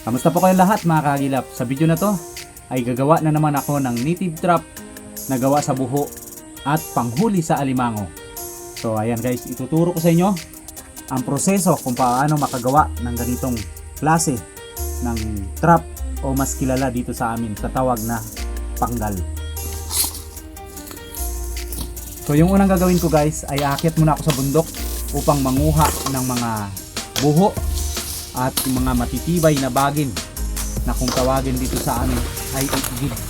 Kamusta po kayo lahat mga kagilap? Sa video na to ay gagawa na naman ako ng native trap na gawa sa buho at panghuli sa alimango. So ayan guys, ituturo ko sa inyo ang proseso kung paano makagawa ng ganitong klase ng trap o mas kilala dito sa amin sa tawag na panggal. So yung unang gagawin ko guys ay aakyat muna ako sa bundok upang manguha ng mga buho at mga matitibay na bagin na kung tawagin dito sa amin ay igid.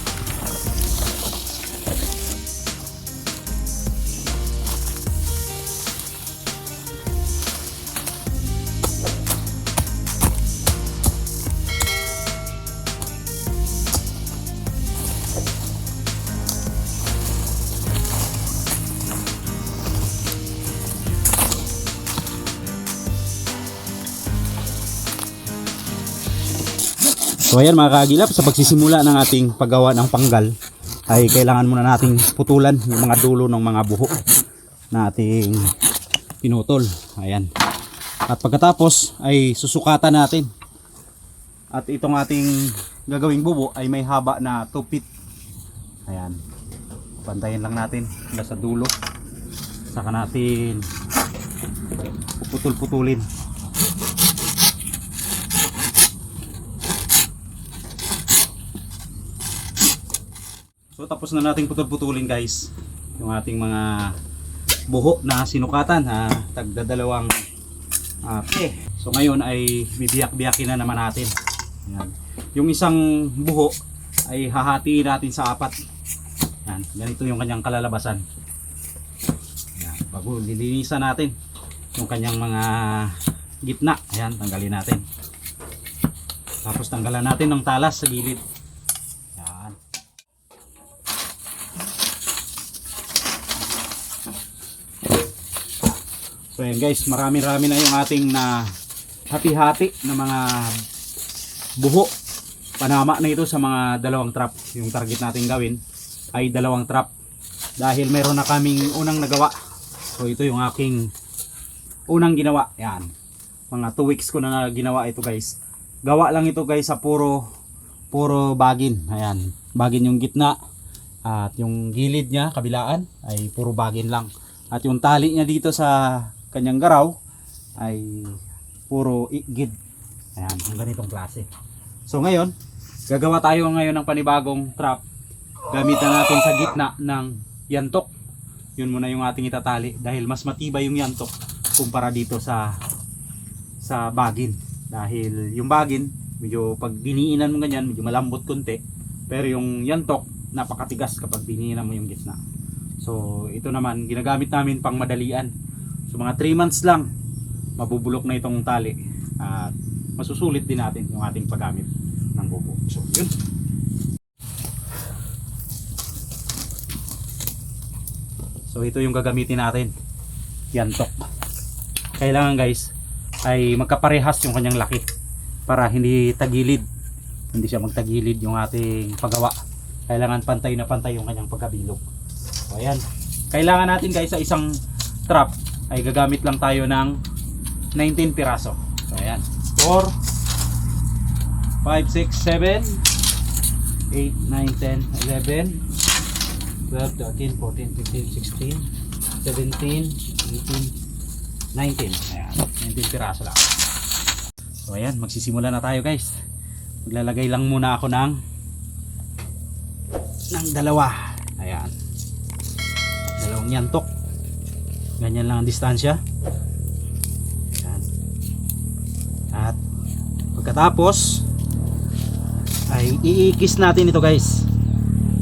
So ayan mga kagilap, sa pagsisimula ng ating paggawa ng panggal ay kailangan muna nating putulan yung mga dulo ng mga buho na ating pinutol. Ayan. At pagkatapos ay susukatan natin. At itong ating gagawing bubo ay may haba na 2 feet. Ayan. Pantayin lang natin mula sa dulo. Saka natin puputol-putulin. So tapos na nating putol-putulin guys yung ating mga buho na sinukatan ha tagdadalawang uh, pe. So ngayon ay bibiyak-biyakin na naman natin. Yan. Yung isang buho ay hahatiin natin sa apat. Yan. Ganito yung kanyang kalalabasan. Yan. Bago lilinisan natin yung kanyang mga gitna. Ayan, tanggalin natin. Tapos tanggalan natin ng talas sa gilid. Yan. So ayan guys, marami-rami na yung ating na hati-hati na mga buho. Panama na ito sa mga dalawang trap. Yung target natin gawin ay dalawang trap. Dahil meron na kaming unang nagawa. So ito yung aking unang ginawa. Yan. Mga 2 weeks ko na ginawa ito guys. Gawa lang ito guys sa puro puro bagin. Ayan. Bagin yung gitna. At yung gilid niya, kabilaan, ay puro bagin lang. At yung tali niya dito sa kanyang garaw ay puro igid. Ayan, yung ganitong klase. So ngayon, gagawa tayo ngayon ng panibagong trap. Gamitan natin sa gitna ng yantok. Yun muna yung ating itatali dahil mas matibay yung yantok kumpara dito sa sa bagin. Dahil yung bagin, medyo pag diniinan mo ganyan, medyo malambot konti. Pero yung yantok, napakatigas kapag diniinan mo yung gitna. So, ito naman, ginagamit namin pang madalian. So, mga 3 months lang, mabubulok na itong tali. At masusulit din natin yung ating paggamit ng bubo. So, yun. So, ito yung gagamitin natin. Yantok. Kailangan guys, ay magkaparehas yung kanyang laki para hindi tagilid. Hindi siya magtagilid yung ating paggawa. Kailangan pantay na pantay yung kanyang pagkabilog. So, ayan. Kailangan natin guys sa isang trap ay gagamit lang tayo ng 19 piraso. So, ayan. 4, 5, 6, 7, 8, 9, 10, 11, 12, 13, 14, 15, 16, 17, 18, 19. Ayan. 19 piraso lang. So, ayan. Magsisimula na tayo guys. Maglalagay lang muna ako ng ng dalawa. Ayan. Dalawang yantok. Ganyan lang ang distansya. Ayan. At pagkatapos ay iikis natin ito guys.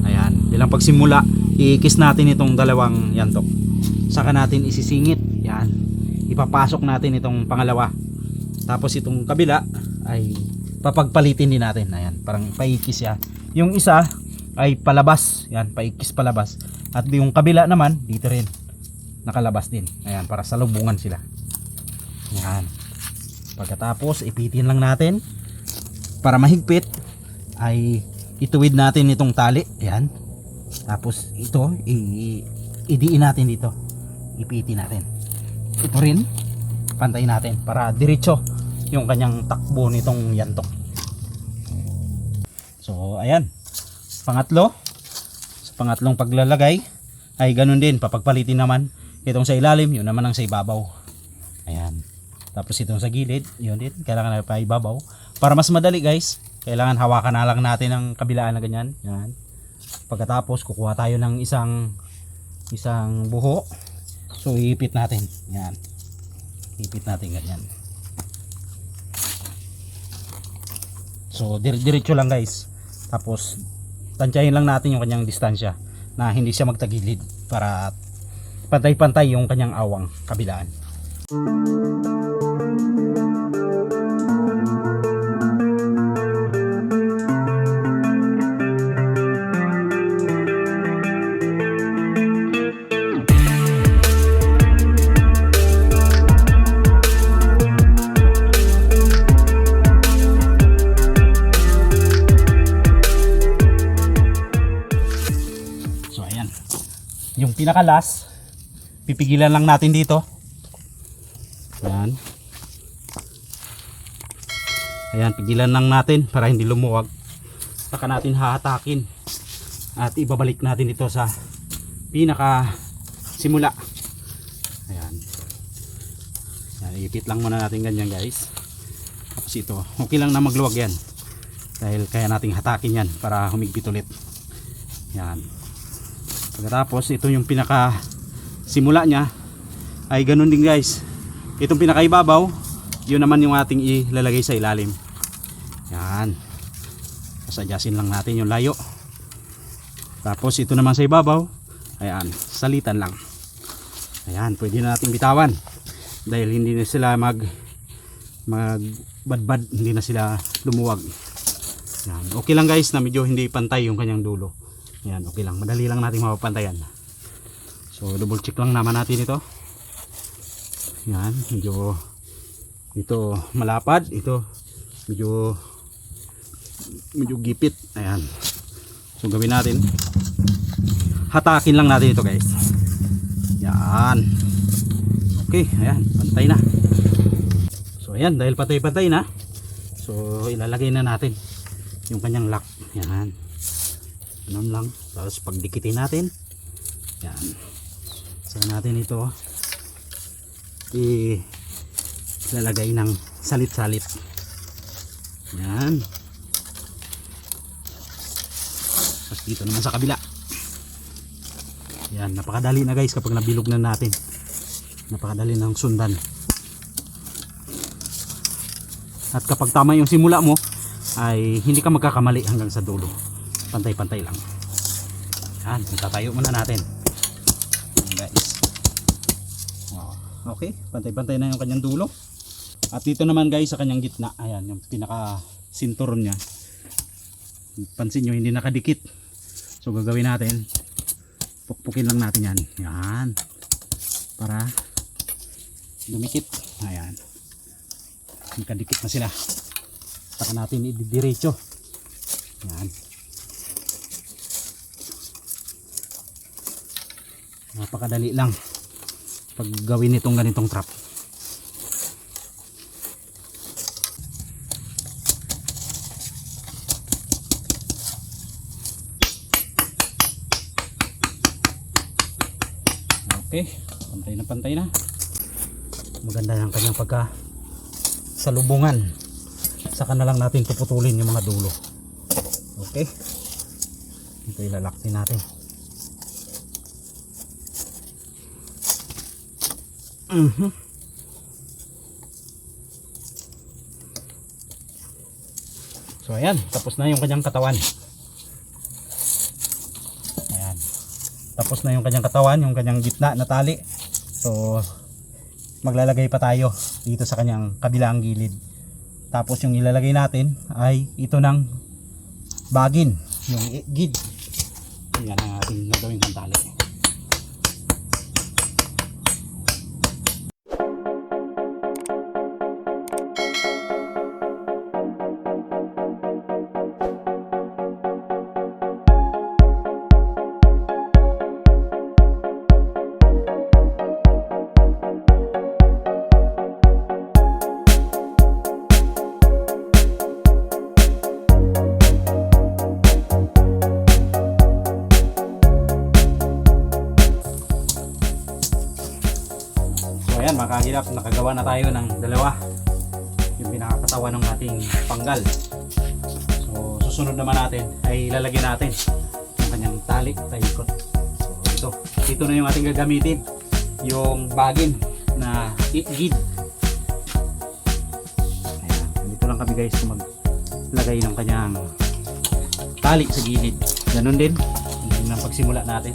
Ayan. Bilang pagsimula, iikis natin itong dalawang yantok. Saka natin isisingit. Yan. Ipapasok natin itong pangalawa. Tapos itong kabila ay papagpalitin din natin. Ayan. Parang paikis siya. Yung isa ay palabas. Yan, paikis palabas. At yung kabila naman, dito rin. Nakalabas din. Ayan, para salubungan sila. Yan. Pagkatapos, ipitin lang natin. Para mahigpit, ay ituwid natin itong tali. Ayan. Tapos, ito, idiin natin dito. Ipitin natin. Ito rin, pantayin natin para diretso yung kanyang takbo nitong yantok. So, ayan. Pangatlo, sa pangatlong paglalagay, ay ganun din, papagpalitin naman. Itong sa ilalim, yun naman ang sa ibabaw. Ayan. Tapos itong sa gilid, yun din, kailangan na pa ibabaw. Para mas madali guys, kailangan hawakan na lang natin ang kabilaan na ganyan. Yan. Pagkatapos, kukuha tayo ng isang isang buho. So, iipit natin. Yan. Ipit natin ganyan. So, dir diretso lang guys. Tapos, tansyahin lang natin yung kanyang distansya na hindi siya magtagilid para pantay-pantay yung kanyang awang kabilaan. So ayan. Yung pinaka last, pipigilan lang natin dito. Ayan. Ayan, pigilan lang natin para hindi lumuwag. Saka natin hahatakin. At ibabalik natin ito sa pinaka simula. Ayan. Ayan, ipit lang muna natin ganyan guys. Tapos ito, okay lang na magluwag yan. Dahil kaya nating hatakin yan para humigpit ulit. Yan. Pagkatapos ito yung pinaka simula niya ay ganun din guys. Itong pinakaibabaw, yun naman yung ating ilalagay sa ilalim. Yan. Pasadyasin lang natin yung layo. Tapos ito naman sa ibabaw, ayan, salitan lang. Ayan, pwede na natin bitawan. Dahil hindi na sila mag magbadbad, hindi na sila lumuwag. Yan. Okay lang guys na medyo hindi pantay yung kanyang dulo. Yan, okay lang. Madali lang natin mapapantayan. So, double check lang naman natin ito. Yan, medyo ito malapad, ito medyo medyo gipit. Ayan. So, gawin natin. Hatakin lang natin ito, guys. Yan. Okay, ayan, pantay na. So, ayan, dahil patay-patay na. So, ilalagay na natin yung kanyang lock. Yan. Ganun lang. Tapos pagdikitin natin. Yan. Saka natin ito ilalagay ng salit-salit. Yan. Tapos dito naman sa kabila. Yan. Napakadali na guys kapag nabilog na natin. Napakadali ng sundan. At kapag tama yung simula mo, ay hindi ka magkakamali hanggang sa dulo pantay-pantay lang yan, tatayo muna natin okay, pantay-pantay na yung kanyang dulo. At dito naman guys sa kanyang gitna ayan, yung pinaka sinturon nya pansin nyo hindi nakadikit. So gagawin natin. Pukpukin lang natin yan. Yan. Para dumikit. Ayan. Nakadikit na sila. Saka natin ididiretso. Yan. Napakadali lang pag gawin itong ganitong trap okay pantay na pantay na. Maganda yung kanyang pagka salubungan saka na lang natin puputulin yung mga dulo. Okay. Ito ilalaksin natin mhm so ayan. Tapos na yung kanyang katawan. Ayan. Tapos na yung kanyang katawan yung kanyang gitna na tali. So maglalagay pa tayo dito sa kanyang kabilang gilid. Tapos yung ilalagay natin ay ito ng bagin yung gid. Yan ang ating gagawin ng tali kagilap, nakagawa na tayo ng dalawa. Yung pinakakatawan ng ating panggal. So, susunod naman natin ay ilalagay natin yung kanyang tali, taikot. So, ito. Ito na yung ating gagamitin. Yung bagin na gid. Ayan. Dito lang kami guys kung maglagay ng kanyang tali sa gilid. Ganun din. Yung ang pagsimula natin.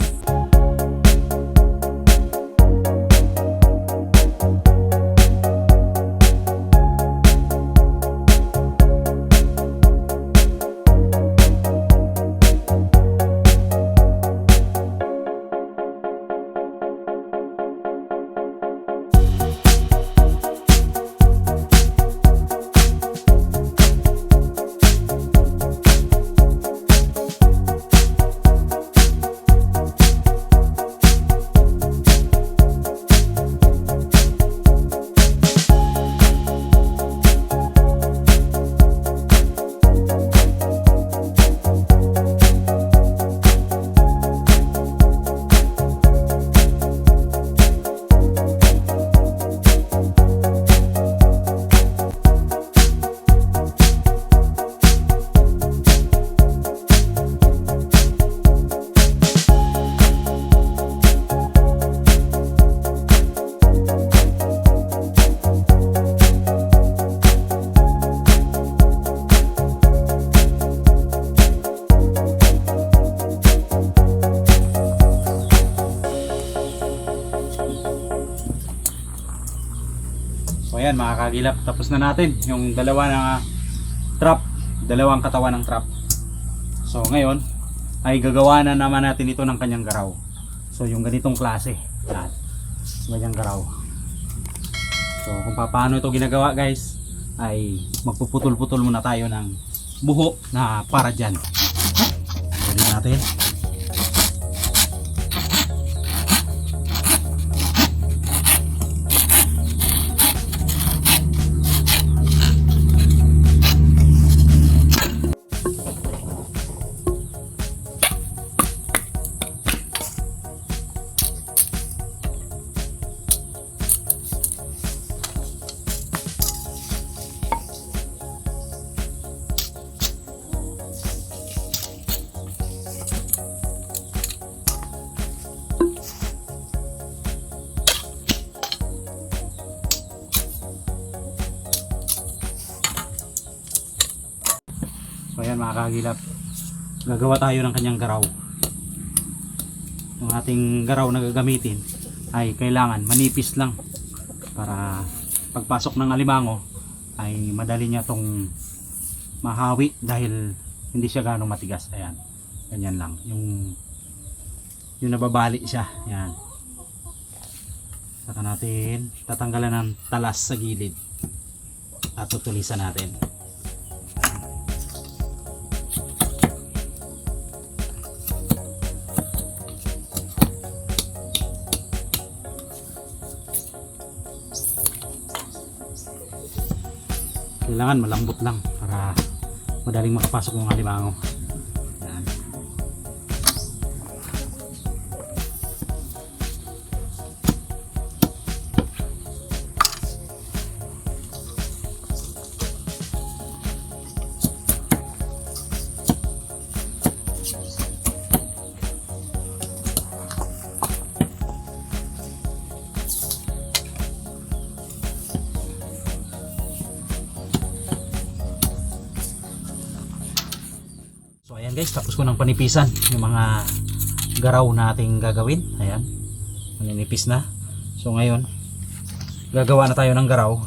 Tapos na natin yung dalawa na trap, dalawang katawan ng trap. So ngayon ay gagawa na naman natin ito ng kanyang garaw. So yung ganitong klase. Yan. Ganyang garaw. So kung pa- paano ito ginagawa guys ay magpuputol-putol muna tayo ng buho na para dyan. Gawin natin. Mga kagilap. Gagawa tayo ng kanyang garaw. Yung ating garaw na gagamitin ay kailangan manipis lang para pagpasok ng alimango ay madali niya tong mahawi dahil hindi siya ganong matigas. Ayan. Ganyan lang. Yung yung nababali siya. Ayan. Saka natin tatanggalan ng talas sa gilid at tutulisan natin. Kailangan malambot lang para madaling makapasok ng alimango ayan guys, tapos ko ng panipisan yung mga garaw na ating gagawin. Ayan. Maninipis na. So ngayon, gagawa na tayo ng garaw.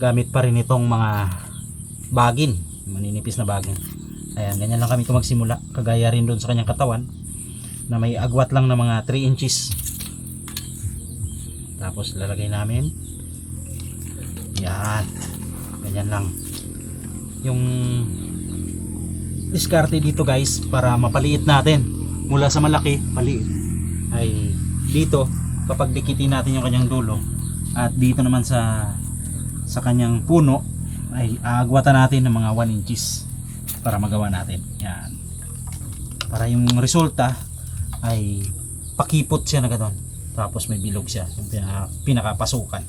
Gamit pa rin itong mga bagin. Maninipis na bagin. Ayan, ganyan lang kami ito magsimula. Kagaya rin doon sa kanyang katawan na may agwat lang na mga 3 inches. Tapos lalagay namin. Yan. Ganyan lang. Yung diskarte dito guys para mapaliit natin. Mula sa malaki paliit ay dito kapag dikitin natin yung kanyang dulo at dito naman sa sa kanyang puno ay aagwatan natin ng mga 1 inches para magawa natin. Yan. Para yung resulta ay pakipot siya na gano'n Tapos may bilog siya, yung pinaka, pinakapasukan.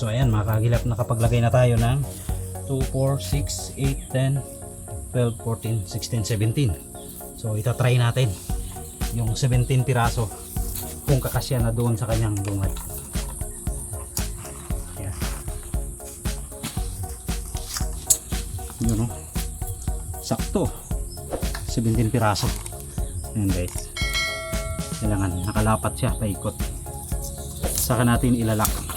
So ayan mga kagilap, nakapaglagay na tayo ng 2, 4, 6, 8, 10, 12, 14, 16, 17. So ito try natin yung 17 piraso kung kakasya na doon sa kanyang bungad. Ayan. Yun o. Sakto. 17 piraso. Ayan guys. Kailangan nakalapat siya paikot. Saka natin ilalak.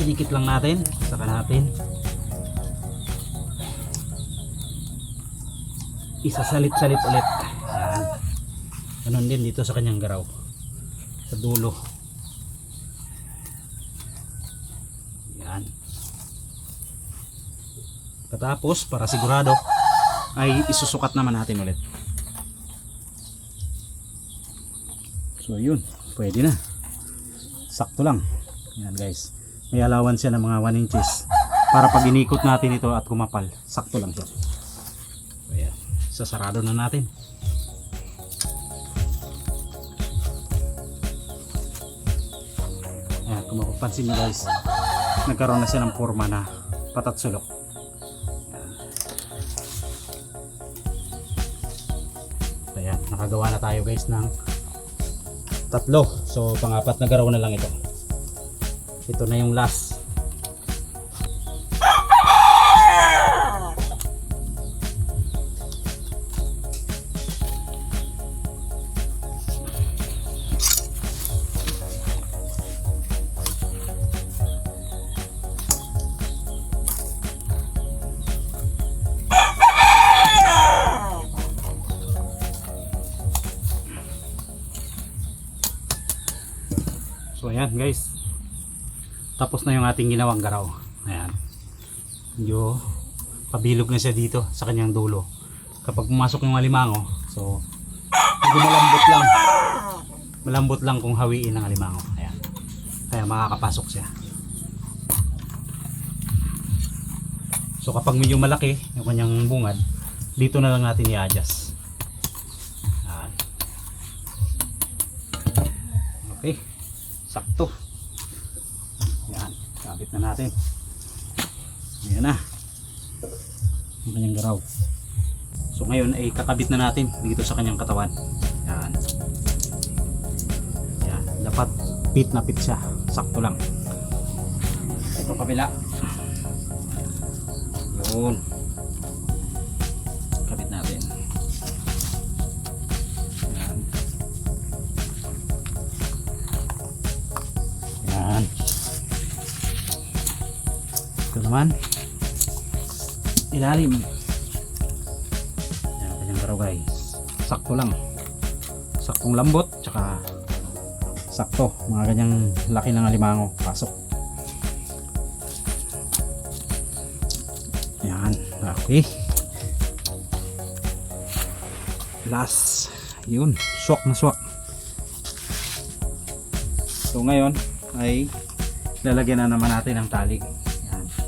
Inikit lang natin. Saka natin. Isasalit-salit ulit. Ganon din dito sa kanyang garaw. Sa dulo. Ayan. Katapos, para sigurado, ay isusukat naman natin ulit. So yun, pwede na. Sakto lang. Yan guys. May allowance siya ng mga 1 inches. Para pag inikot natin ito at kumapal, sakto lang siya. So yan, sasarado na natin. Ayan, kung mapapansin nyo guys, nagkaroon na siya ng forma na patatsulok. Ayan, nakagawa na tayo guys ng tatlo. So, pangapat na garaw na lang ito. Ito na yung last. So ayan guys. Tapos na yung ating ginawang garaw. Ayan. Medyo pabilog na siya dito sa kanyang dulo. Kapag pumasok yung alimango, so medyo malambot lang. Malambot lang kung hawiin ng alimango. Ayan. Kaya makakapasok siya. So kapag medyo malaki yung kanyang bungad, dito na lang natin i-adjust. Okay. Sakto. Yan. Kabit na natin. Ayan na. Ang kanyang garaw. So ngayon ay kakabit na natin dito sa kanyang katawan. Yan. Yan. Dapat pit na pit siya. Sakto lang. Ito kabila. Yun. Naman. Ilalim. Yan ang kanyang guys. Sakto lang. Saktong lambot. Tsaka sakto. Mga ganyang laki ng alimango. Pasok. Yan. Okay. Last. Yun. Swak na swak. So ngayon ay lalagyan na naman natin ng tali.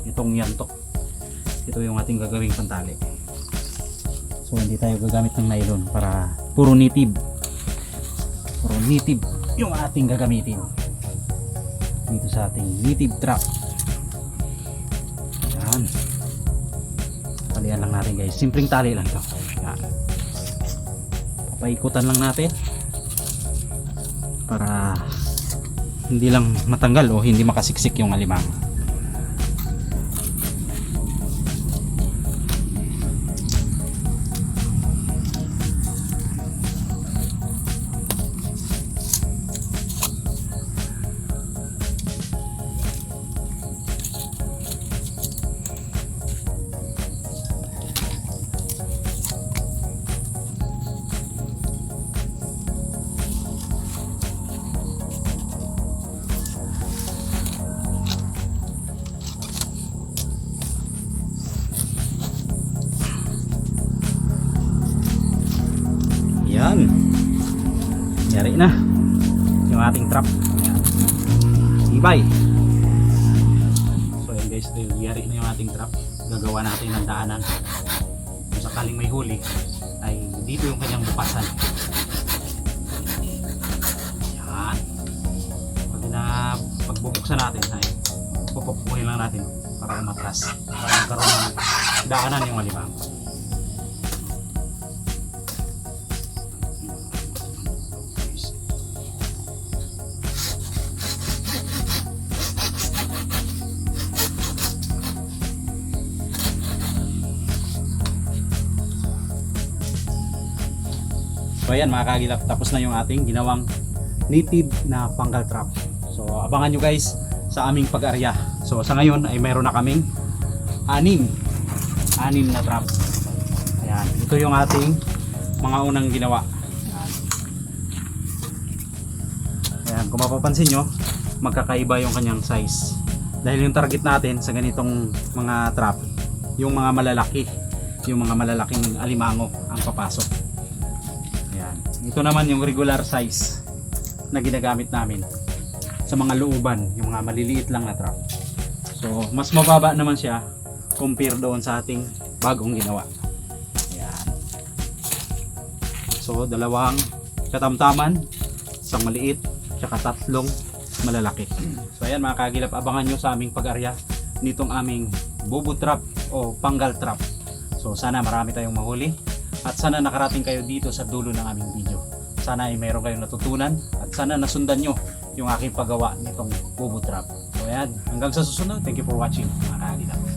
Itong yantok. Ito yung ating gagawing pantali. So hindi tayo gagamit ng nylon para puro native. Puro native yung ating gagamitin. Dito sa ating native trap. Yan. Talian lang natin guys. Simpleng tali lang to. Yan. Papaikutan lang natin para hindi lang matanggal o hindi makasiksik yung alimang. Na. Yung ating trap. Matibay. So ayan guys, yari na yung ating trap. Gagawa natin ng daanan. Kung sakaling may huli, ay dito yung kanyang bukasan. Yan. Pag na pagbubuksan natin, ay pupupuhin lang natin para umatras. Para magkaroon ng daanan yung alibang. Ayan mga kagilap, tapos na yung ating ginawang native na panggal trap. So abangan nyo guys sa aming pag-arya. So sa ngayon ay meron na kaming anim. Anim na trap. Ayan, ito yung ating mga unang ginawa. Ayan. Ayan, kung mapapansin nyo, magkakaiba yung kanyang size. Dahil yung target natin sa ganitong mga trap, yung mga malalaki, yung mga malalaking alimango ang papasok. Ito naman yung regular size na ginagamit namin sa mga looban, yung mga maliliit lang na trap. So, mas mababa naman siya compare doon sa ating bagong ginawa. Ayan. So, dalawang katamtaman, isang maliit, tsaka tatlong malalaki. So, ayan mga kagilap, abangan nyo sa aming pag-arya nitong aming bubo trap o panggal trap. So, sana marami tayong mahuli at sana nakarating kayo dito sa dulo ng aming video. Sana ay mayroon kayong natutunan at sana nasundan nyo yung aking paggawa nitong bubo trap. So ayan, hanggang sa susunod, thank you for watching mga kagilap.